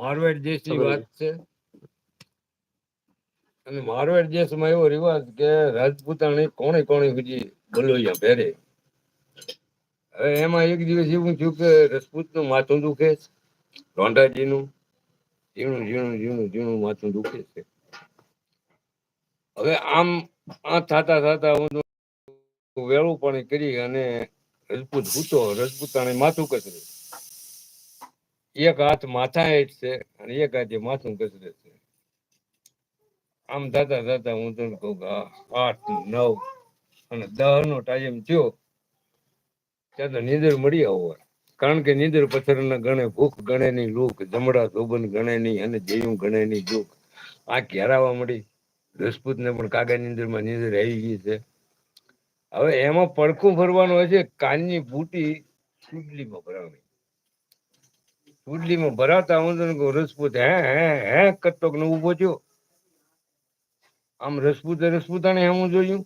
મારવાડ દેશની વાત છે. અને મારવાડ દેશમાં એવો રિવાજ કે રાજપૂતાણી કોણે કોણે સુધી બલોયા પહેરે. હવે એમાં એક દિવસ એવું થયું કે રજપૂતનું માથું દુખે રોંઢાજીનું ઝીણું ઝીણું ઝીણું ઝીણું માથું દુખે છે. હવે આમ આ થતા થાતા હું વેળું પણ કરી અને રજપૂત ભૂતો રજપૂતાણી માથું કચરે એક હાથ માથા હેઠ છે અને એક હાથે માથું કચરે છે. આમ થતા થતા હું તને કહું કે આઠ, નવ અને દહ નો ટાઈમ થયો ત્યાં તો નીંદર મળી આવો કારણ કે નીંદર પથ્થરના ગણે ભૂખ ગણે ની લૂક જમડા ધોબન ગણે ની અને જેયું ગણે ની દુઃખ. આ ઘેરાવા મળી. રજપૂતને પણ કાગા નીંદરમાં નીંદર આવી ગઈ છે. હવે એમાં પડખું ફરવાનું હોય છે, કાનની બુટી ચૂડલીમાં ભરાવાની ચૂડલીમાં ભરાતા હું તને કહું હે હે હે કે ઊભો થયો. આમ રસપૂતે રસપૂતાણી હમું જોયું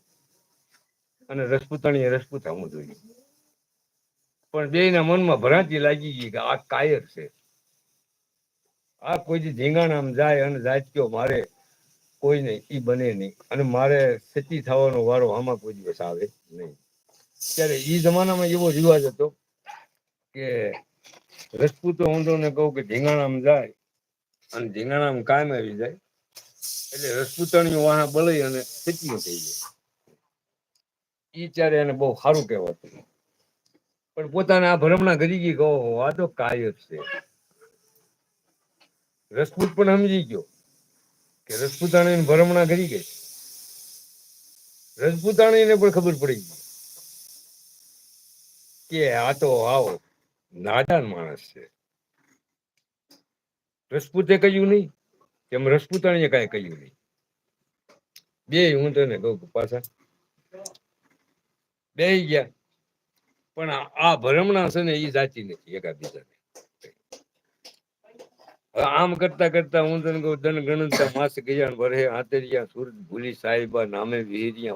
અને રસપૂતાણીએ રસપૂત હમું જોયું. પણ બેયના મનમાં ભ્રાંતિ લાગી ગઈ કે આ કાયર છે. આ કોઈ દી ધીંગાણામ જાય અને જાચક્યો મારે કોઈ નહીં ઈ બને નહીં. અને મારે સચી થવાનો વારો આમાં કોઈ દિવસ આવે નહીં. ત્યારે ઈ જમાનામાં એવો રિવાજ હતો કે રજપૂતો હું કહું કે ધીંગાણામ જાય અને ધીંગાણામ કાયમ આવી જાય. એટલે રજપૂતાણીઓ વાહ બળી અને સતીઓ થઈ જાય. એ ત્યારે એને બહુ સારું કહેવાતું. પણ પોતાને આ ભરમણા કરી ગઈ કહો આ તો કાયર છે. રજપૂત પણ સમજી ગયો કે રજપૂતાણી ભરમણા કરી ગઈ. રજપૂતાણીને પણ ખબર પડી ગઈ કે આ તો આવો. નાદાન માણસ છે. રસપૂતે કહ્યું નહીં. તેમ રસપૂતાણીએ કાંઈ કહ્યું નહીં. બે હું તને કહું પાછા. બે ગયા. પણ આ- ભરમણા છે ને એ સાચી નથી એકાબીજાને. આમ કરતા કરતા હું તને કહું, ધન ગણતા માસ ગયા વરે આતરિયા સુરત ભૂલી સાહેબા નામે વિહિરિયા.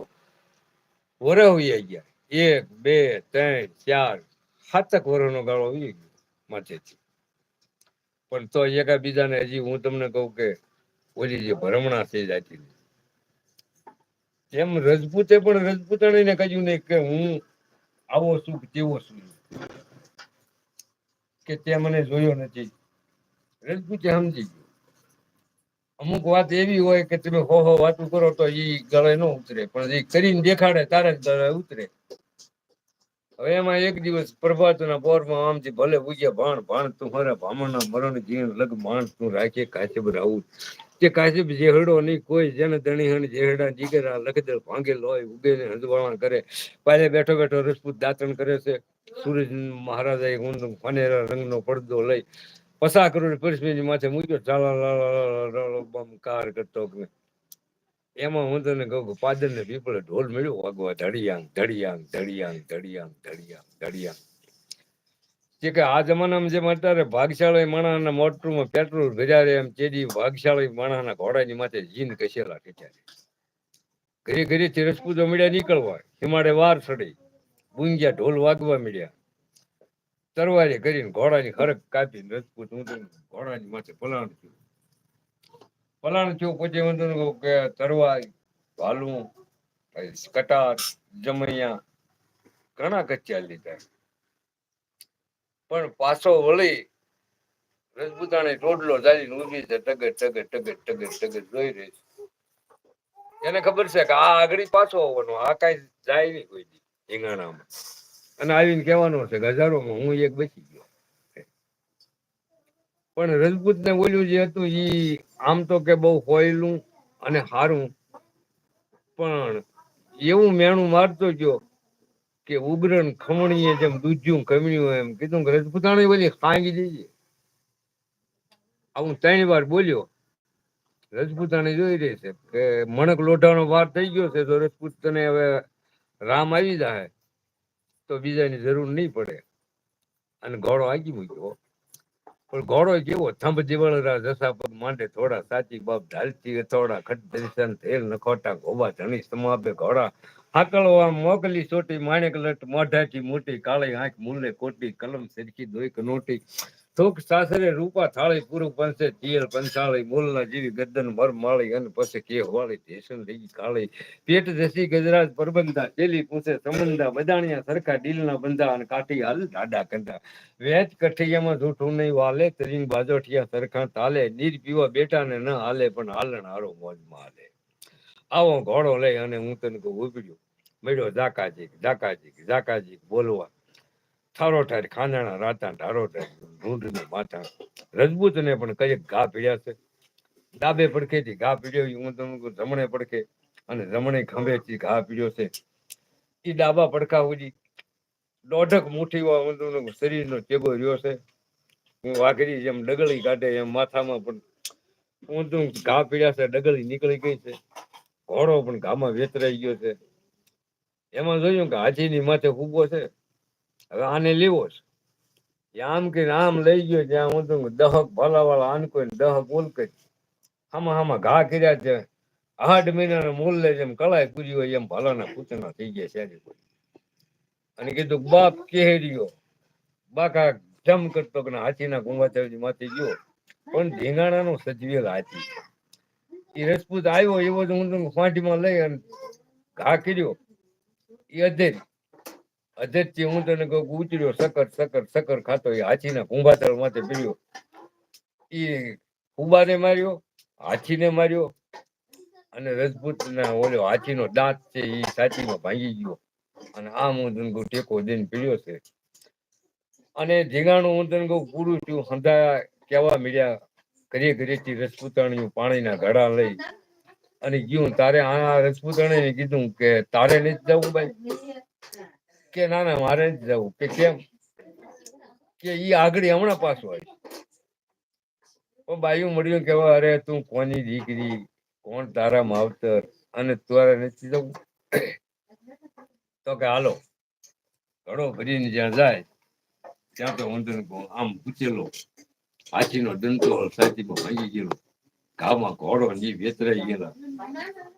વરે હોઈ ગયા. એક, બે, ત્રણ, ચાર સાતક વરનો ગાળો વી માથેથી પણ તો એકાબીજાને હજી હું તમને કહું કે ઓલી જે ભરમણા છે જતી એમ રજપૂતે પણ રજપૂતાણીને કહ્યું નહીં કે હું આવો છું તેવો છું. કે તે મને જોયો નથી. રજપૂતે સમજી ગયો. અમુક વાત એવી હોય કે તમે હો હો વાતું કરો તો એ ગળે ન ઉતરે. પણ એ કરીને દેખાડે, તારે જ ગળે ઉતરે. હવે એમાં એક દિવસ પ્રભાતના પોરમાં આમથી ભલે પૂજ્યા ભાણ ભાણ તું હરે ભામણના મરણ જીણ લગ માણ તું રાખે કાશ્યપ રાઉત તે કાશ્યપ જેહડો નહીં કોઈ જન ધણી હણ જેહડા જીગરા લખદર ભાંગે લોય ઉગે ને કરે પાછે બેઠો બેઠો રસપૂત દાતણ કરે છે સૂરજ મહારાજા ઊંડ ફનેરા રંગનો પડદો લઈ પસા કરોડ પરસ્મીની માથે મૂક્યો ચાલા લાલા કાર કરતો એમાં હું તને કહું કે પાદર ને પીપળે ઢોલ મળ્યો, વાગવા ધડિયાંગ ધડિયાંગ ધડિયાંગ ધડિયાંગ ધડિયાંગ ધડિયાંગ. કે કે આ જમાનામાં જેમ અત્યારે ભાગશાળી માણસના મોટરમાં પેટ્રોલ ભર્યા એમ તેજી ભાગશાળી માણસના ઘોડાની માથે જીન કસેલા ખેંચ્યા ઘરે ઘરેથી રસપૂતો મળ્યા નીકળવા હિમાડે વાર સડી ગુંગ્યા ઢોલ વાગવા મળ્યા. તરવારે કરીને ઘોડાની ખરક કાપીને રજપૂત હું ઘોડાની માથે પલાણ થયું પલાણ થયું પછી હું કે તરવાઈ, ભાલું કટાર, જમૈયા, ઘણા કચ્યા લીધા. પણ પાછો વળી રજપૂતાણી ટોડલો ચાલીને ઊભી છે, ટગર ટગર ટગર ટગર ટગર જોઈ રહી છે. એને ખબર છે કે આ આગળ પાછો આવવાનો, આ કાંઈ જાય નહીં કોઈ દી અને આવીને કહેવાનું છે કે હજારોમાં હું એક બચી ગયો. પણ રજપૂતને બોલ્યું જે હતું ઈ આમ તો કે બહુ હોયલું અને સારું પણ એવું મેણું મારતો ગયો કે ઉગ્રન ખમણીએ જેમ દૂધ્યું, ખમણ્યું એમ. કીધું કે રજપૂતાણી બોલી ખાંગી દેજે આવું ત્રણ વાર બોલ્યો. રજપૂતાણી જોઈ રહી છે કે મણક લોઢાનો વાર થઈ ગયો છે, તો રજપૂત તને હવે રામ આવી જાય તો બીજાની જરૂર નહીં પડે. અને ઘોડો આગી મૂક્યો. પણ ઘોડો કેવો થંભ જીવળરા જસા પગ માંડે થોડા સાચી બાપ ઢાલતી થોડા ખટ દર્શન તેલ નખોટા ગોબા ધણી સમાપે ઘોડા. હાકલવા મોકલી ચોટી માણેક લટ મોઢાચી મોટી કાળી આંખ મૂલે કોટી કલમ સરખી દોઈક નોટી. સુખ સાસરે રૂપા થાળી પૂરું પંચે તિયલ પંચાળી મૂલના જીવી ગદન માળી અને પછી કે વાળી ટેશન લઈ કાળી પેટ જસી ગજરાજ પરબંધા ચેલી પૂછે, સમંદા, બદાણિયા, સરખા ડીલના બંધા અને કાઠી હાલ દાડા કંધા વેચ કઠૈયામાં જૂઠું નહીં વાલે, તરીન બાજોઠિયા સરખા તાલે, નીર પીવા બેટા ને ન હાલે, પણ હાલણ હારો મોજમાં હાલે આવો ઘોડો લઈ અને હું તને કહું મળ્યો ઝાકાજીક ઝાકાજીક ઝાકાજી બોલવા. ઠારો ઠાર ખાંદાણા, રાતા ઠાર ઢૂંઢને માથા. રજપૂતને પણ કંઈક ઘા પીડ્યા છે? ડાબે પડખેથી ઘા પીડ્યો હું તમને જમણે પડખે અને જમણે ખંભેથી ઘા પીડ્યો છે. એ ડાબા પડખા સુધી દોઢક મુઠ્ઠી હું તમને શરીરનો ચેબો રહ્યો છે. હું વાઘરી જેમ ડગલી કાઢે, એમ માથામાં પણ હું તો ઘા પીડ્યા છે ડગલી નીકળી ગઈ છે. ઘોડો પણ ઘામાં વેતરાઈ ગયો છે. એમાં જોયું કે હાથીની માથે ઊભો છે? હવે આને લેવો છે. આમ કે આમ લઈ ગયો જ્યાં હું તો દહક ભલાવાળા વાળા કોઈ દહક ઓલ કરી આમાં આમાં ઘા કર્યા છે આઠ મહિનાના મૂલ લે જેમ કળાય પૂરી હોય એમ ભલાના પૂતના થઈ ગયા છે અને કીધું, બાપ કેહર્યો બાકા જમ કરતો કે હાથીના ગુંગાચરજી માંથી ગયો. પણ ધીંગાણાનો સજવેલ હાથી. એ રજપૂત આવ્યો, એવો જ હું ફાંટીમાં લઈ અને ઘા કર્યો. એ અધેરી. અધેરથી હું તને કહું ઉતર્યો, સકર સકર સકર ખાતો એ હાથીના કુંભાતળ માથે પીડ્યો એ કુંભાને માર્યો, હાથીને માર્યો અને રજપૂતના ઓલો હાથીનો દાંત છે એ છાતીમાં ભાંગી ગયો. અને આમ હું તને કહું ટેકો દઈને પીડ્યો છે. અને ધીંગાણું હું તને કહું પૂરું થયું હંધા કેવા મળ્યા ઘરે ઘરેથી રજપૂતાણીયું પાણીના ઘડા લઈ. અને ગયું તારે આ રજપૂતાણીને કીધું કે તારે નથી જવું ભાઈ કે ના ના, મારે જ જવું. કે કેમ? કે ઈ આગળ હમણાં પાછો આવી. બાયું મળ્યું કે અરે તું કોની દીકરી? કોણ તારા માવતર? અને તારે નથી જવું? તો કે હાલો, ઘડો ભરીને જ્યાં જાય, ત્યાં તો હું આમ પૂછેલો હાથીનો દંતો સાચીમાં ભાંગી ગયેલો. ઘામાં ઘોડો ની વેતરાઈ ગયેલા.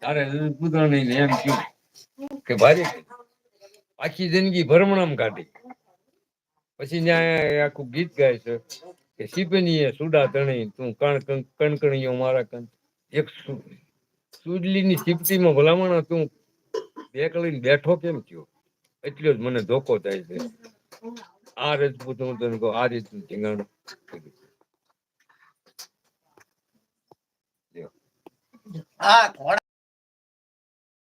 તારે પુતરાણીને એમ કહ્યું કે ભારી આખી જિંદગી ભરમણામ કાઢી. પછી ત્યાં આખું ગીત ગાય છે કે શીપનીએ સુડા તણી, તું કણ કણ કણકણીઓ મારા કણ. એક સુજલીની સુડલીની ચીપટીમાં ભલામણ તું બેકળીને બેઠો કેમ થયો? એટલો જ મને ધોકો થાય છે. આ રજપૂત હું તને કહું, આ રીતનું ધીંગાણું આ